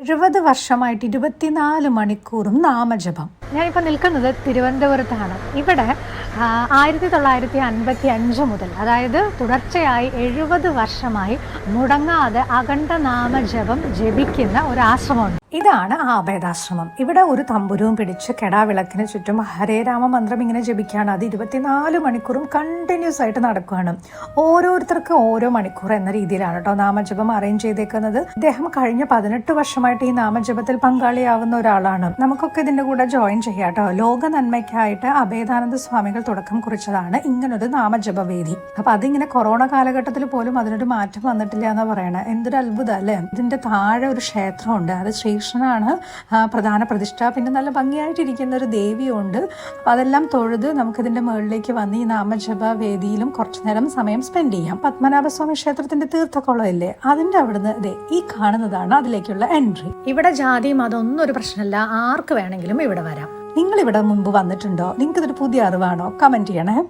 എഴുപത് വർഷമായിട്ട് ഇരുപത്തിനാല് മണിക്കൂറും നാമജപം. ഞാനിപ്പോൾ നിൽക്കുന്നത് തിരുവനന്തപുരത്താണ്. ഇവിടെ ആയിരത്തി തൊള്ളായിരത്തി അൻപത്തി അഞ്ച് മുതൽ അതായത് തുടർച്ചയായി എഴുപത് വർഷമായി മുടങ്ങാതെ അഖണ്ഡ നാമജപം ജപിക്കുന്ന ഒരു ആശ്രമമുണ്ട് ഇതാണ് ആ അഭേദാശ്രമം. ഇവിടെ ഒരു തമ്പുരവും പിടിച്ച് കെടാവിളക്കിന് ചുറ്റും ഹരേ രാമ മന്ത്രം ഇങ്ങനെ ജപിക്കുകയാണ്. അത് ഇരുപത്തിനാല് മണിക്കൂറും കണ്ടിന്യൂസ് ആയിട്ട് നടക്കുകയാണ്. ഓരോരുത്തർക്ക് ഓരോ മണിക്കൂർ എന്ന രീതിയിലാണ് കേട്ടോ നാമജപം അറേഞ്ച് ചെയ്തേക്കുന്നത്. ഇദ്ദേഹം കഴിഞ്ഞ പതിനെട്ട് വർഷമായിട്ട് ഈ നാമജപത്തിൽ പങ്കാളിയാവുന്ന ഒരാളാണ്. നമുക്കൊക്കെ ഇതിന്റെ കൂടെ ജോയിൻ ചെയ്യാം കേട്ടോ ലോക നന്മയ്ക്കായിട്ട് അഭേദാനന്ദ സ്വാമികൾ തുടക്കം കുറിച്ചതാണ് ഇങ്ങനൊരു നാമജപവേദി. അപ്പൊ അതിങ്ങനെ കൊറോണ കാലഘട്ടത്തിൽ പോലും അതിനൊരു മാറ്റം വന്നിട്ടില്ല എന്ന് പറയണത് എന്തൊരു അത്ഭുതം അല്ലേ? ഇതിന്റെ താഴെ ഒരു ക്ഷേത്രമുണ്ട്. അത് ശ്രീകൃഷ്ണനാണ് പ്രധാന പ്രതിഷ്ഠ. പിന്നെ നല്ല ഭംഗിയായിട്ടിരിക്കുന്ന ഒരു ദേവിയുണ്ട്. അപ്പൊ അതെല്ലാം തൊഴുത് നമുക്കിതിന്റെ മുകളിലേക്ക് വന്ന് ഈ നാമജപ വേദിയിലും കുറച്ചു നേരം സമയം സ്പെൻഡ് ചെയ്യാം. പത്മനാഭസ്വാമി ക്ഷേത്രത്തിന്റെ തീർത്ഥക്കുളം ഇല്ലേ അതിന്റെ അവിടുന്ന് അതെ ഈ കാണുന്നതാണ് അതിലേക്കുള്ള എൻട്രി ഇവിടെ ജാതി മതം ഒന്നും ഒരു പ്രശ്നമല്ല. ആർക്ക് വേണമെങ്കിലും ഇവിടെ വരാം. നിങ്ങൾ ഇവിടെ മുമ്പ് വന്നിട്ടുണ്ടോ? നിങ്ങൾക്കിതൊരു പുതിയ അറിവാണോ? കമന്റ് ചെയ്യണേ.